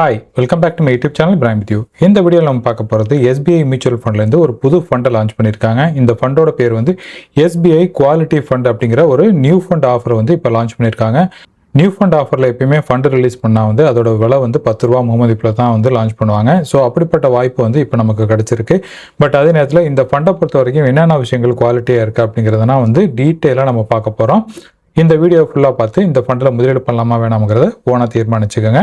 Hi welcome back to my YouTube channel from with you இந்த வீடியோவில் நம்ம பார்க்க போகிறது எஸ்பிஐ மியூச்சுவல் ஃபண்ட்லேருந்து ஒரு புது ஃபண்டை லான்ச் பண்ணியிருக்காங்க இந்த ஃபண்டோட பேர் வந்து எஸ்பிஐ குவாலிட்டி ஃபண்ட் அப்படிங்கிற ஒரு நியூ ஃபண்ட் ஆஃபர் வந்து இப்போ லான்ச் பண்ணியிருக்காங்க நியூ ஃபண்ட் ஆஃபரில் எப்பயுமே ஃபண்டு ரிலீஸ் பண்ணால் வந்து அதோட விலை வந்து பத்து ரூபா முகமதிப்பில் தான் வந்து லான்ச் பண்ணுவாங்க. ஸோ அப்படிப்பட்ட வாய்ப்பு வந்து இப்போ நமக்கு கிடச்சிருக்கு. பட் அதே நேரத்தில் இந்த ஃபண்டை பொறுத்த வரைக்கும் என்னென்ன விஷயங்கள் குவாலிட்டியாக இருக்குது அப்படிங்கிறதுனா வந்து டீட்டெயிலாக நம்ம பார்க்க போகிறோம் இந்த வீடியோ ஃபுல்லாக பார்த்து இந்த ஃபண்டில் முதலீடு பண்ணலாமா வேணாம்ங்கிறத ஓனாக தீர்மானிச்சுக்கோங்க.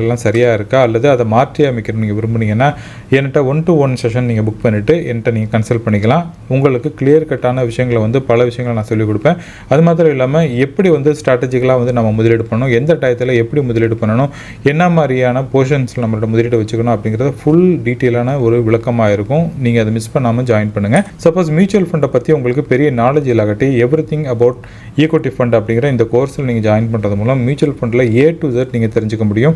எல்லாம் சரியாக இருக்கா? அல்லது அதை மாற்றி அமைக்கணும் நீங்கள் விரும்புனீங்கன்னா என்கிட்ட ஒன் டு ஒன் செஷன் நீங்கள் புக் பண்ணிவிட்டு என்கிட்ட நீங்கள் கன்சல்ட் பண்ணிக்கலாம். உங்களுக்கு கிளியர் கட்டான விஷயங்களை வந்து பல விஷயங்களை நான் சொல்லிக் கொடுப்பேன். அது மாத்திரம் இல்லாமல் எப்படி வந்து ஸ்ட்ராட்டஜிக்கலாக வந்து நம்ம முதலீடு பண்ணணும்? எந்த டயத்தில் எப்படி முதலீடு பண்ணணும்? என்ன மாதிரியான போர்ஷன்ஸில் நம்மளோட முதலீடு வச்சுக்கணும்? அப்படிங்கிறது ஃபுல் டீட்டெயிலான ஒரு விளக்கமாக இருக்கும். நீங்கள் அதை மிஸ் பண்ணாமல் ஜாயின் பண்ணுங்கள் சப்போஸ் மியூச்சுவல் ஃபண்டை பற்றி உங்களுக்கு பெரிய நாலேஜ் இல்லாகட்டி everything about equity fund அப்படிங்கிற இந்த கோர்ஸில் நீங்கள் ஜாயின் பண்ணுறது மூலம் மியூச்சுவல் ஃபண்டில் ஏ டு ஜெட் நீங்கள் தெரிஞ்சுக்க முடியும்.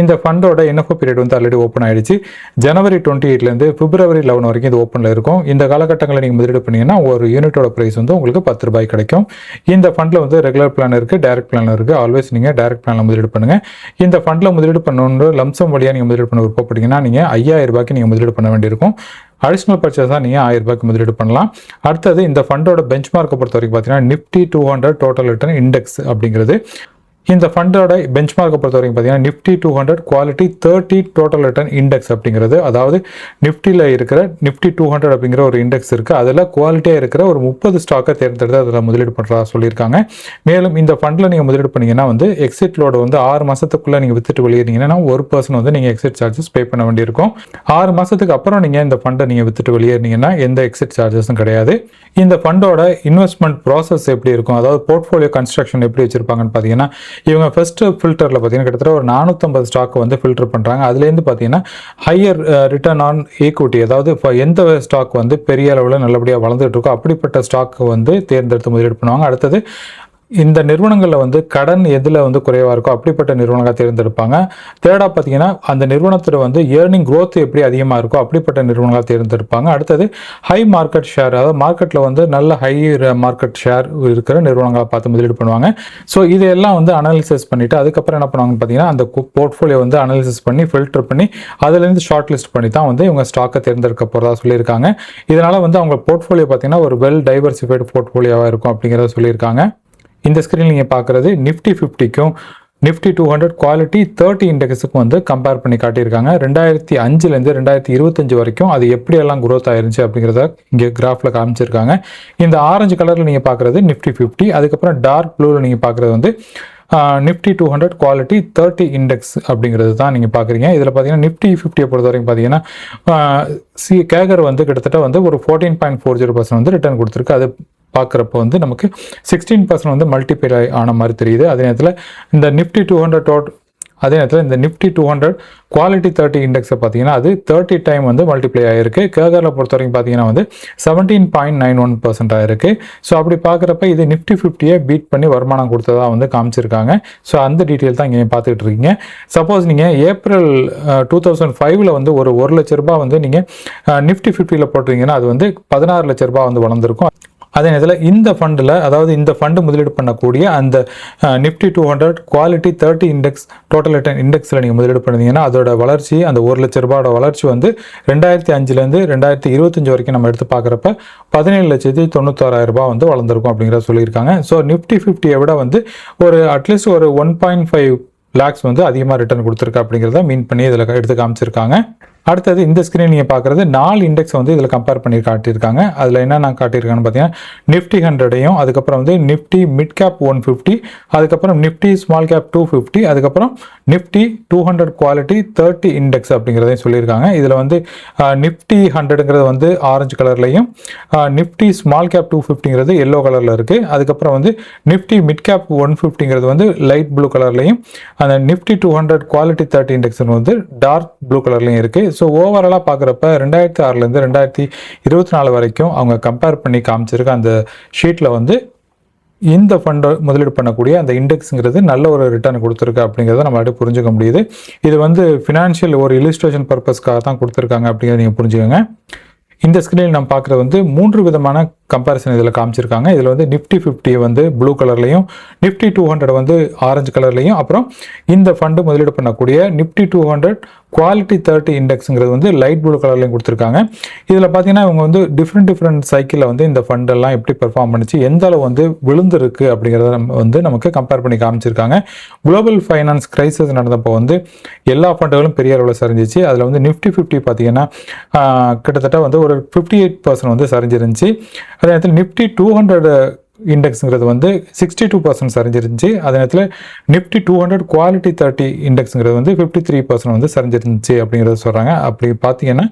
இந்த ஃபண்டோட என்எஃப்ஓ பீரியட் வந்து ஆல்ரெடி ஓப்பன் ஆயிடுச்சு. ஜனவரி டுவெண்ட்டி எயிட்லேருந்து பிப்ரவரி லெவன் வரைக்கும் இது ஓப்பனில் இருக்கும். இந்த காலகட்டங்களில் நீங்கள் முதலீடு பண்ணீங்கன்னா ஒரு யூனிட்டோட ப்ரைஸ் வந்து உங்களுக்கு பத்து ரூபாய் கிடைக்கும். இந்த ஃபண்டில் வந்து ரெகுலர் பிளான் இருக்குது டைரக்ட் பிளான் இருக்குது ஆல்வேஸ் நீங்கள் டைரக்ட் பிளானில் முதலீடு பண்ணுங்கள் இந்த ஃபண்டில் முதலீடு பண்ணணுன்ற லம்சம் வழியாக நீங்கள் முதலீடு பண்ண விருப்பப்பட்டீங்கன்னா நீங்கள் ஐயாயிரம் ரூபாய்க்கு நீங்கள் முதலீடு பண்ண வேண்டியிருக்கும். அடிஷ்னல் பர்ச்சேஸ் தான் நீங்கள் ஆயிரம் ரூபாய்க்கு முதலீடு பண்ணலாம். அடுத்தது இந்த ஃபண்டோட பெஞ்ச் மார்க்கை பொறுத்த வரைக்கும் பார்த்தீங்கன்னா Nifty two hundred total return index அப்படிங்கிறது. இந்த ஃபண்டோட பெஞ்ச் மார்க்கை பொறுத்த வரைக்கும் பார்த்தீங்கன்னா Nifty two hundred quality thirty total return index அப்படிங்கிறது அதாவது நிஃப்டியில் இருக்கிற நிஃப்டி டூ ஹண்ட்ரட் அப்படிங்கிற ஒரு இண்டெக்ஸ் இருக்குது அதில் குவாலிட்டியாக இருக்கிற ஒரு முப்பது ஸ்டாக்கை தேர்ந்தெடுத்து அதில் முதலீடு பண்ணுறதா சொல்லியிருக்காங்க. மேலும் இந்த ஃபண்டில் நீங்கள் முதலீடு பண்ணீங்கன்னா வந்து எக்ஸிட்லோட வந்து ஆறு மாதத்துக்குள்ளே நீங்கள் வித்துட்டு வெளியேறீங்கன்னா ஒரு பர்சன் வந்து நீங்கள் எக்ஸிட் சார்ஜஸ் பே பண்ண வேண்டியிருக்கும். ஆறு மாதத்துக்கு அப்புறம் நீங்கள் இந்த ஃபண்டை நீங்கள் வித்துட்டு வெளியேறினீங்கன்னா எந்த எக்ஸிட் சார்ஜஸும் கிடையாது. இந்த ஃபண்டோட இன்வெஸ்ட்மெண்ட் ப்ராசஸ் எப்படி இருக்கும்? அதாவது போர்ட்ஃபோலியோ கன்ஸ்ட்ரக்ஷன் எப்படி வச்சிருப்பாங்கன்னு பார்த்தீங்கன்னா இவங்க ஃபர்ஸ்ட் ஃபில்டரில் பார்த்தீங்கன்னா கிட்டத்தட்ட ஒரு நானூற்றம்பது ஸ்டாக் வந்து ஃபில்டர் பண்ணுறாங்க அதுலேருந்து பார்த்தீங்கன்னா ஹையர் ரிட்டர்ன் ஆன் ஈக்குவிட்டி அதாவது இப்போ எந்த ஸ்டாக் வந்து பெரிய அளவில் நல்லபடியாக வளர்ந்துட்டு இருக்கோ அப்படிப்பட்ட ஸ்டாக் வந்து தேர்ந்தெடுத்து முதலீடு பண்ணுவாங்க. அடுத்தது இந்த நிறுவனங்களில் வந்து கடன் எதில் வந்து குறைவாக இருக்கோ அப்படிப்பட்ட நிறுவனங்களை தேர்ந்தெடுப்பாங்க. தேர்டாக பார்த்தீங்கன்னா அந்த நிறுவனத்தில் வந்து ஏர்னிங் க்ரோத் எப்படி அதிகமாக இருக்கோ அப்படிப்பட்ட நிறுவனங்களை தேர்ந்தெடுப்பாங்க. அடுத்தது ஹை மார்க்கெட் ஷேர் அதாவது மார்க்கெட்டில் வந்து நல்ல ஹை மார்க்கெட் ஷேர் இருக்கிற நிறுவனங்களை பார்த்து முதலீடு பண்ணுவாங்க. ஸோ இதெல்லாம் வந்து அனாலிசிஸ் பண்ணிவிட்டு அதுக்கப்புறம் என்ன பண்ணுவாங்கன்னு பார்த்தீங்கன்னா அந்த போர்ட்ஃபோலியோ வந்து அனாலிசிஸ் பண்ணி ஃபில்டர் பண்ணி அதுலேருந்து ஷார்ட் லிஸ்ட் பண்ணி தான் வந்து இவங்க ஸ்டாக்கை தேர்ந்தெடுக்க போகிறதா சொல்லியிருக்காங்க. இதனால் வந்து அவங்க போர்ட்ஃபோலியோ பார்த்தீங்கன்னா ஒரு வெல் டைவர்சிஃபைடு போர்ட்ஃபோலியோவாக இருக்கும் அப்படிங்கிறத சொல்லியிருக்காங்க. இந்த ஸ்க்ரீன் நீங்கள் பார்க்குறது Nifty ஃபிஃப்டிக்கும் Nifty two hundred quality thirty இண்டெக்ஸுக்கும் வந்து கம்பேர் பண்ணி காட்டியிருக்காங்க. ரெண்டாயிரத்தி அஞ்சுலேருந்து ரெண்டாயிரத்தி இருபத்தஞ்சு வரைக்கும் அது எப்படியெல்லாம் க்ரோத் ஆயிருந்துச்சு அப்படிங்கிறத இங்கே கிராஃபில் காமிச்சிருக்காங்க. இந்த ஆரஞ்சு கலரில் நீங்கள் பார்க்குறது நிஃப்டி ஃபிஃப்டி அதுக்கப்புறம் டார்க் ப்ளூவில் நீங்கள் பார்க்குறது வந்து Nifty two hundred quality thirty index அப்படிங்கிறது தான் நீங்கள் பார்க்குறீங்க இதில் பார்த்தீங்கன்னா நிஃப்டி ஃபிஃப்டியை பொறுத்த வரைக்கும் பார்த்தீங்கன்னா சி கேகர் வந்து கிட்டத்தட்ட வந்து ஒரு fourteen point four zero percent வந்து ரிட்டர்ன் கொடுத்துருக்கு. அது பார்க்குறப்ப வந்து நமக்கு சிக்ஸ்டீன் பர்சன்ட் வந்து மல்டிப்ளை ஆன மாதிரி தெரியுது. அதே நேரத்தில் இந்த நிஃப்டி டூ ஹண்ட்ரட் டோட் அதே நேரத்தில் இந்த Nifty two hundred quality thirty இண்டெக்ஸை பார்த்தீங்கன்னா அது தேர்ட்டி டைம் வந்து மல்டிப்ளை ஆகிருக்கு கேகரில் பொறுத்த வரைக்கும் பார்த்தீங்கன்னா வந்து seventeen point nine one percent ஆயிருக்கு. ஸோ அப்படி பார்க்குறப்ப இது நிஃப்டி ஃபிஃப்டியை பீட் பண்ணி வருமானம் கொடுத்ததா வந்து காமிச்சிருக்காங்க. ஸோ அந்த டீட்டெயில் தான் இங்கே பார்த்துக்கிட்டு இருக்கீங்க. சப்போஸ் நீங்கள் ஏப்ரல் டூ தௌசண்ட் ஃபைவ்ல வந்து ஒரு ஒரு லட்ச ரூபாய் வந்து நீங்கள் நிஃப்டி ஃபிஃப்டியில் போட்டிருக்கீங்கன்னா அது வந்து பதினாறு லட்ச ரூபாய் வந்து வளர்ந்துருக்கும். அதே நேரத்தில் இந்த ஃபண்டில் அதாவது இந்த ஃபண்டு முதலீடு பண்ணக்கூடிய அந்த Nifty two hundred quality thirty index total return இண்டெக்ஸில் நீங்கள் முதலீடு பண்ணிங்கன்னா அதோட வளர்ச்சி அந்த ஒரு லட்ச ரூபாயோட வளர்ச்சி வந்து ரெண்டாயிரத்தி அஞ்சுலேருந்து ரெண்டாயிரத்தி இருபத்தஞ்சு வரைக்கும் நம்ம எடுத்து பார்க்குறப்ப பதினேழு லட்சத்தி தொண்ணூத்தாறாயிரம் ரூபாய் வந்து வளர்ந்துருக்கும் அப்படிங்கிறத சொல்லியிருக்காங்க. ஸோ நிஃப்டி ஃபிஃப்டியை விட வந்து ஒரு அட்லீஸ்ட் ஒரு ஒன் பாயிண்ட் ஃபைவ் லேக்ஸ் வந்து அதிகமாக ரிட்டர்ன் கொடுத்துருக்கு அப்படிங்கிறத மீன் பண்ணி இதில் எடுத்து காமிச்சிருக்காங்க. அடுத்தது இந்த ஸ்க்ரீன் நீங்கள் பார்க்குறது நாலு இண்டெக்ஸ் வந்து இதில் கம்பேர் பண்ணி காட்டியிருக்காங்க. அதில் என்னென்ன காட்டியிருக்காங்கன்னு பார்த்தீங்கன்னா நிஃப்டி ஹண்ட்ரடையும் அதுக்கப்புறம் வந்து Nifty mid cap one fifty அதுக்கப்புறம் Nifty small cap two fifty அதுக்கப்புறம் Nifty two hundred quality thirty index அப்படிங்கிறதையும் சொல்லியிருக்காங்க. இதில் வந்து நிஃப்டி ஹண்ட்ரடுங்கிறது வந்து ஆரஞ்சு கலர்லையும் நிஃப்டி ஸ்மால் கேப் டூ ஃபிஃப்டிங்கிறது எல்லோ கலரில் இருக்குது அதுக்கப்புறம் வந்து நிஃப்டி மிட் கேப் ஒன் ஃபிஃப்டிங்கிறது வந்து லைட் ப்ளூ கலர்லையும் அந்த Nifty two hundred quality thirty index வந்து டார்க் ப்ளூ கலர்லையும் இருக்குது ஸோ ஓவராலாக பார்க்குறப்ப ரெண்டாயிரத்தி ஆறுலேருந்து ரெண்டாயிரத்தி இருபத்தி நாலு வரைக்கும் அவங்க கம்பேர் பண்ணி காமிச்சிருக்க அந்த ஷீட்டில் வந்து இந்த ஃபண்டை முதலீடு பண்ணக்கூடிய அந்த இண்டெக்ஸுங்கிறது நல்ல ஒரு ரிட்டர்ன் கொடுத்துருக்கு அப்படிங்கிறத நம்மளால புரிஞ்சுக்க முடியுது. இது வந்து ஃபினான்ஷியல் ஒரு இலிஸ்ட்ரேஷன் பர்பஸ்க்காக தான் கொடுத்துருக்காங்க அப்படிங்கிறத நீங்கள் புரிஞ்சுக்கோங்க. இந்த ஸ்க்ரீனில் நம்ம பார்க்குறது வந்து மூன்று விதமான கம்பேரிசன் இதில் காமிச்சிருக்காங்க. இதில் வந்து நிஃப்டி ஃபிஃப்டி வந்து ப்ளூ கலர்லையும் நிஃப்டி டூ ஹண்ட்ரட் வந்து ஆரஞ்சு கலர்லையும் அப்புறம் இந்த ஃபண்டு முதலீடு பண்ணக்கூடிய Nifty two hundred quality thirty இண்டெக்ஸுங்கிறது வந்து லைட் ப்ளூ கலர்லையும் கொடுத்துருக்காங்க. இதில் பார்த்தீங்கன்னா இவங்க வந்து டிஃப்ரெண்ட் டிஃப்ரெண்ட் சைக்கிளில் வந்து இந்த ஃபண்டெல்லாம் எப்படி பெர்ஃபார்ம் பண்ணிச்சு எந்த அளவு வந்து விழுந்திருக்கு அப்படிங்கிறத நம்ம வந்து நமக்கு கம்பேர் பண்ணி காமிச்சிருக்காங்க. குளோபல் ஃபைனான்ஸ் கிரைசிஸ் நடந்தப்போ வந்து எல்லா ஃபண்டுகளும் பெரிய அளவில் சரிஞ்சிச்சு. அதில் வந்து நிஃப்டி ஃபிஃப்டி பார்த்தீங்கன்னா கிட்டத்தட்ட வந்து ஒரு ஃபிஃப்டி எயிட் பர்சன்ட் வந்து சரிஞ்சிருந்துச்சு. அதே நேரத்தில் நிஃப்டி டூ ஹண்ட்ரட் இண்டெக்ஸுங்கிறது வந்து சிக்ஸ்டி டூ பர்சன்ட் சரிஞ்சிருந்துச்சு. அதே நேரத்தில் Nifty two hundred quality thirty இண்டெக்ஸுங்கிறது வந்து ஃபிஃப்டி த்ரீ பர்சன்ட் வந்து சரிஞ்சிருந்துச்சு அப்படிங்கிறத சொல்கிறாங்க அப்படி பார்த்தீங்கன்னா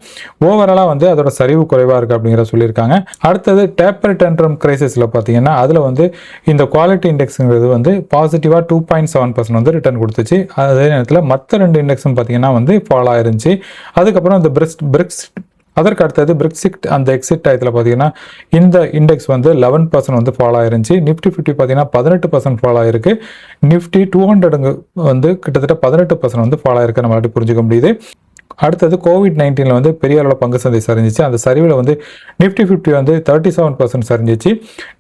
ஓவராலாக வந்து அதோட சரிவு குறைவாக இருக்குது அப்படிங்கிறத சொல்லியிருக்காங்க. அடுத்தது டேப்பர் டென்ட்ரம் கிரைசிஸில் பார்த்தீங்கன்னா அதில் வந்து இந்த குவாலிட்டி இண்டெக்ஸுங்கிறது வந்து பாசிட்டிவாக டூ பாயிண்ட் செவன் பர்சன்ட் வந்து ரிட்டர்ன் கொடுத்துச்சு. அதே நேரத்தில் மற்ற ரெண்டு இண்டெக்ஸும் பார்த்தீங்கன்னா வந்து ஃபாலோ ஆயிருந்துச்சு. அதுக்கப்புறம் இந்த பிரிக்ஸ் பிரிக்ஸ் அதற்கு அடுத்தது பிரிக்ஸிட் அந்த எக்ஸிட் டயத்தில் பார்த்தீங்கன்னா இந்த இண்டெக்ஸ் வந்து லெவன் பர்சன்ட் வந்து ஃபாலோ ஆயிருந்துச்சு. நிஃப்டி ஃபிஃப்டி பார்த்தீங்கன்னா பதினெட்டு பர்சன்ட் ஃபாலோ ஆயிருக்கு. நிஃப்டி டூ ஹண்ட்ரடுங்க வந்து கிட்டத்தட்ட பதினெட்டு பர்சன்ட் வந்து ஃபாலோ ஆயிருக்கு. நம்மளால புரிஞ்சுக்க முடியுது. அடுத்தது கோவிட் நைன்டீனில் வந்து பெரிய அளவில் பங்கு சந்தை சரிஞ்சிச்சு. அந்த சரிவில் வந்து நிஃப்டி ஃபிஃப்டி வந்து தேர்ட்டி செவன் பர்சன்ட் சரிஞ்சிச்சு.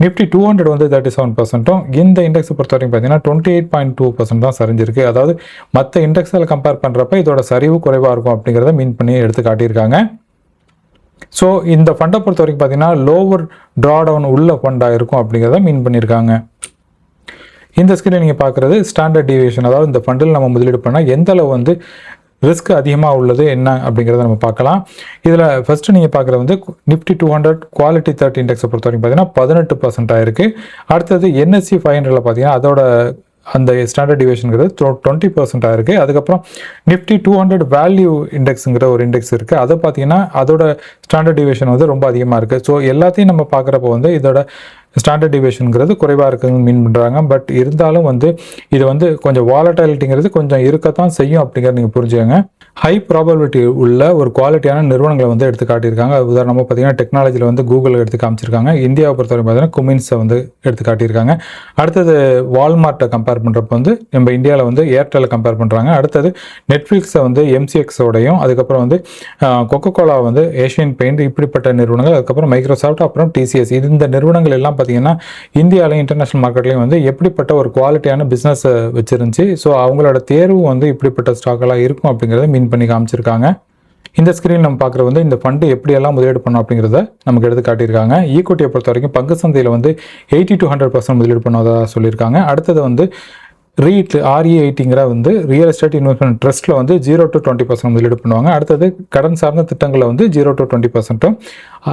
நிஃப்டி டூ ஹண்ட்ரட் வந்து தேர்ட்டி செவன் பர்சன்ட்டும் இந்த இண்டெக்ஸை பொறுத்த வரைக்கும் பார்த்தீங்கன்னா twenty eight point two percent தான் சரிஞ்சிருக்கு. அதாவது மற்ற இண்டெக்ஸில் கம்பேர் பண்ணுறப்ப இதோட சரிவு குறைவாக இருக்கும் அப்படிங்கிறத மீன் பண்ணி எடுத்து காட்டியிருக்காங்க. ஸோ இந்த ஃபண்டை பொறுத்த வரைக்கும் பார்த்தீங்கன்னா லோவர் ட்ரா டவுன் உள்ள ஃபண்டாக இருக்கும் அப்படிங்கிறத மீன் பண்ணியிருக்காங்க. இந்த ஸ்கிரீன் நீங்கள் பார்க்குறது ஸ்டாண்டர்ட் டிவியேஷன் அதாவது இந்த ஃபண்டில் நம்ம முதலீடு பண்ணால் எந்த அளவு வந்து ரிஸ்க் அதிகமாக உள்ளது என்ன அப்படிங்கிறத நம்ம பார்க்கலாம். இதில் ஃபஸ்ட்டு நீங்கள் பார்க்குறது வந்து Nifty two hundred quality thirty இண்டெக்ஸை பொறுத்த வரைக்கும் பார்த்தீங்கன்னா பதினெட்டு பர்சன்ட் ஆயிருக்கு. அடுத்தது என்எஸ்சி ஃபைவ் ஹண்ட்ரடில் பார்த்தீங்கன்னா அதோட அந்த ஸ்டாண்டர்ட் டிவியேஷனுங்கிறது டுவெண்ட்டி பர்சன்ட்டாக இருக்குது அதுக்கப்புறம் நிஃப்டி டூ ஹண்ட்ரட் வேல்யூ இண்டெக்ஸுங்கிற ஒரு இண்டெக்ஸ் இருக்குது அதை பார்த்தீங்கன்னா அதோட ஸ்டாண்டர்ட் டிவிஷன் வந்து ரொம்ப அதிகமாக இருக்குது ஸோ எல்லாத்தையும் நம்ம பார்க்குறப்போ வந்து இதோட ஸ்டாண்டர்ட் டிவேஷனுங்கிறது குறைவாக இருக்குன்னு மீன் பண்ணுறாங்க பட் இருந்தாலும் வந்து இது வந்து கொஞ்சம் வாலட்டாலிட்டிங்கிறது கொஞ்சம் இருக்கத்தான் செய்யும் அப்படிங்கிறத நீங்கள் புரிஞ்சுக்கோங்க. ஹை ப்ராபபிலிட்டி உள்ள ஒரு குவாலிட்டியான நிறுவனங்களை வந்து எடுத்து காட்டியிருக்காங்க. உதாரணமாக பார்த்தீங்கன்னா டெக்னாலஜியில் வந்து கூகுள் எடுத்து காமிச்சிருக்காங்க. இந்தியாவை பொறுத்தவரைக்கும் பார்த்தீங்கன்னா குமின்ஸை வந்து எடுத்து காட்டியிருக்காங்க. அடுத்தது வால்மார்ட்டை கம்பேர் பண்ணுறப்ப வந்து நம்ம இந்தியாவில் வந்து ஏர்டெல்லை கம்பேர் பண்ணுறாங்க அடுத்தது நெட்ஃப்ளிக்ஸை வந்து எம்சிஎக்ஸோடையும் அதுக்கப்புறம் வந்து கொக்கோ கோலா வந்து ஏஷியன் பெயிண்ட் இப்படிப்பட்ட நிறுவனங்கள் அதுக்கப்புறம் மைக்ரோசாஃப்ட் அப்புறம் டிசிஎஸ் இந்த நிறுவனங்கள் எல்லாம் பார்த்தீங்கன்னா இந்தியாவிலையும் இன்டர்நேஷனல் மார்க்கெட்லையும் வந்து எப்படிப்பட்ட ஒரு குவாலிட்டியான பிஸ்னஸை வச்சுருந்துச்சு. ஸோ அவங்களோட தேர்வு வந்து இப்படிப்பட்ட ஸ்டாக்கெல்லாம் இருக்கும் அப்படிங்கிறத மீன் பண்ணி காமிச்சிருக்காங்க. இந்த ஸ்க்ரீன் நம்ம பார்க்குறது வந்து இந்த ஃபண்டு எப்படியெல்லாம் முதலீடு பண்ணோம் அப்படிங்கிறத நமக்கு எடுத்து காட்டியிருக்காங்க. ஈக்குவிட்டியை பொறுத்த வரைக்கும் பங்கு சந்தையில் வந்து எயிட்டி டு ஹண்ட்ரட் பர்சன்ட் முதலீடு பண்ணதாக சொல்லியிருக்காங்க. அடுத்தது வந்து ரீட் ஆர்இஐடிங்கிற வந்து ரியல் எஸ்டேட் இன்வெஸ்ட்மெண்ட் ட்ரஸ்ட்டில் வந்து ஜீரோ டு டுவெண்ட்டி பர்சன்ட் முதலீடு பண்ணுவாங்க. அடுத்தது கடன் சார்ந்த திட்டங்களில் வந்து ஜீரோ டு டுவெண்ட்டி பர்சன்ட்டும்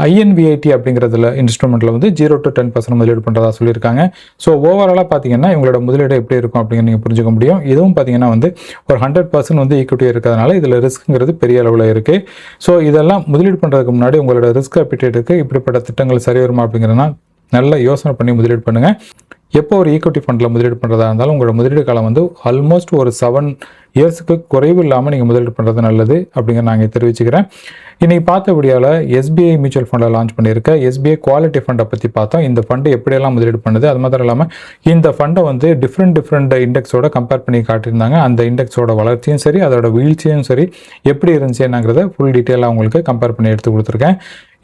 ஐஎன்விஐடி அப்படிங்கிறதுல இன்ஸ்ட்ருமெண்ட்டில் வந்து ஜீரோ டு டென் பர்சன்ட் முதலீடு பண்ணுறதா சொல்லியிருக்காங்க. ஸோ ஓவராலாக பார்த்தீங்கன்னா இவங்களோட முதலீடு எப்படி இருக்கும் அப்படிங்கிற நீங்கள் புரிஞ்சுக்க முடியும். இதுவும் பார்த்தீங்கன்னா வந்து ஒரு ஹண்ட்ரட் பர்சன்ட் வந்து ஈக்விட்டி இருக்கிறதுனால இதில் ரிஸ்க்குங்கிறது பெரிய அளவில் இருக்குது ஸோ இதெல்லாம் முதலீடு பண்ணுறதுக்கு முன்னாடி உங்களோட ரிஸ்க் அப்பிட்டேட்டுக்கு இப்படிப்பட்ட திட்டங்கள் சரி வருமா அப்படிங்கிறதுனா நல்ல யோசனை பண்ணி முதலீடு பண்ணுங்கள் எப்போ ஒரு ஈக்விட்டி ஃபண்டில் முதலீடு பண்ணுறதா இருந்தாலும் உங்களோட முதலீடு காலம் வந்து ஆல்மோஸ்ட் ஒரு செவன் இயர்ஸுக்கு குறைவு இல்லாமல் நீங்கள் முதலீடு பண்ணுறது நல்லது அப்படிங்கிற நாங்கள் தெரிவிச்சுக்கிறேன். இன்றைக்கி பார்த்த எஸ்பிஐ மியூச்சுவல் ஃபண்டை லான்ச் பண்ணியிருக்க எஸ்பிஐ குவாலிட்டி ஃபண்டை பற்றி பார்த்தோம். இந்த ஃபண்டு எப்படியெல்லாம் முதலீடு பண்ணுது? அது மாத்திரம் இல்லாமல் இந்த ஃபண்டை வந்து டிஃப்ரெண்ட் டிஃப்ரெண்ட் இண்டெக்ஸோட கம்பேர் பண்ணி காட்டியிருந்தாங்க. அந்த இண்டெக்ஸோட வளர்ச்சியும் சரி அதோட வீழ்ச்சியும் சரி எப்படி இருந்துச்சு என்னங்கிறத ஃபுல் டீட்டெயிலாக உங்களுக்கு கம்பேர் பண்ணி எடுத்து கொடுத்துருக்கேன்.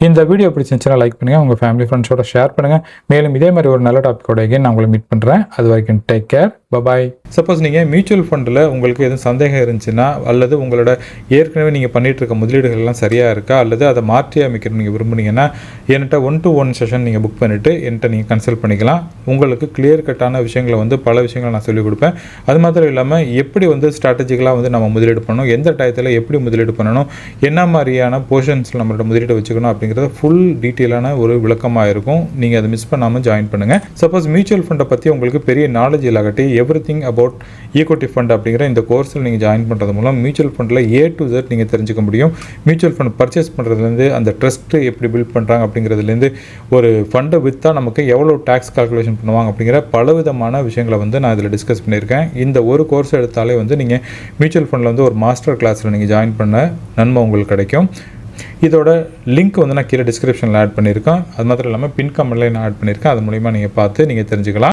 இந்த வீடியோ பிடிச்சிருந்துச்சுன்னா லைக் பண்ணுங்கள் உங்கள் ஃபேமிலி ஃப்ரெண்ட்ஸோட ஷேர் பண்ணுங்கள் மேலும் இதே மாதிரி ஒரு நல்ல டாப்பிக்கோட எகைன் நான் உங்களை மீட் பண்ணுறேன் அது வரைக்கும் take care bye bye suppose நீங்கள் மியூச்சுவல் ஃபண்டில் உங்களுக்கு எதுவும் சந்தேகம் இருந்துச்சுன்னா அல்லது உங்களோட ஏற்கனவே நீங்கள் பண்ணிகிட்டு இருக்க முதலீடுகள் எல்லாம் சரியாக இருக்கா அல்லது அதை மாற்றி அமைக்கணும் நீங்கள் விரும்புனீங்கன்னா என்கிட்ட ஒன் டு ஒன் செஷன் நீங்கள் புக் பண்ணிவிட்டு என்கிட்ட நீங்கள் கன்சல்ட் பண்ணிக்கலாம். உங்களுக்கு கிளியர் கட்டான விஷயங்களை வந்து பல விஷயங்களை நான் சொல்லிக் கொடுப்பேன். அது மாத்திரம் இல்லாமல் எப்படி வந்து ஸ்ட்ராட்டஜிக்கலாக வந்து நம்ம முதலீடு பண்ணணும் எந்த டயத்தில் எப்படி முதலீடு பண்ணணும் என்ன மாதிரியான போர்ஷன்ஸில் நம்மளோட முதலீடு வச்சுக்கணும் அப்படிங்கிறத ஃபுல் டீட்டெயிலான ஒரு விளக்கமாக இருக்கும். நீங்கள் அதை மிஸ் பண்ணாமல் ஜாயின் பண்ணுங்கள் சப்போஸ் மியூச்சுவல் ஃபண்டை பற்றி உங்களுக்கு பெரிய நாலேஜ் இல்லாகட்டி everything about equity fund அப்படிங்கிற இந்த கோர்ஸில் நீங்கள் ஜாயின் பண்ணுறது மூலம் மியூச்சுவல் ஃபண்டில் ஏ டு ஜெட் நீங்கள் தெரிஞ்சுக்க முடியும். மியூச்சுவல் ஃபண்ட் பர்ச்சேஸ் பண்ணுறதுலேருந்து அந்த ட்ரஸ்ட்டு எப்படி பில்ட் பண்ணுறாங்க அப்படிங்கிறதுலேருந்து ஒரு ஃபண்டை விற்றா நமக்கு எவ்வளோ டேக்ஸ் கால்குலேஷன் பண்ணுவாங்க அப்படிங்கிற பலவிதமான விஷயங்களை வந்து நான் இதில் டிஸ்கஸ் பண்ணியிருக்கேன். இந்த ஒரு கோர்ஸ் எடுத்தாலே வந்து நீங்கள் மியூச்சுவல் ஃபண்டில் வந்து ஒரு மாஸ்டர் கிளாஸில் நீங்கள் ஜாயின் பண்ண நன்மை உங்களுக்கு கிடைக்கும். இதோட லிங்க் வந்து நான் கீழே டிஸ்கிரிப்ஷனில் ஆட் பண்ணியிருக்கேன். அது மாத்திரம் இல்லாமல் பின் கமெண்ட்லேயே நான் ஆட் பண்ணியிருக்கேன். அது மூலிமா நீங்கள் பார்த்து நீங்கள் தெரிஞ்சுக்கலாம்.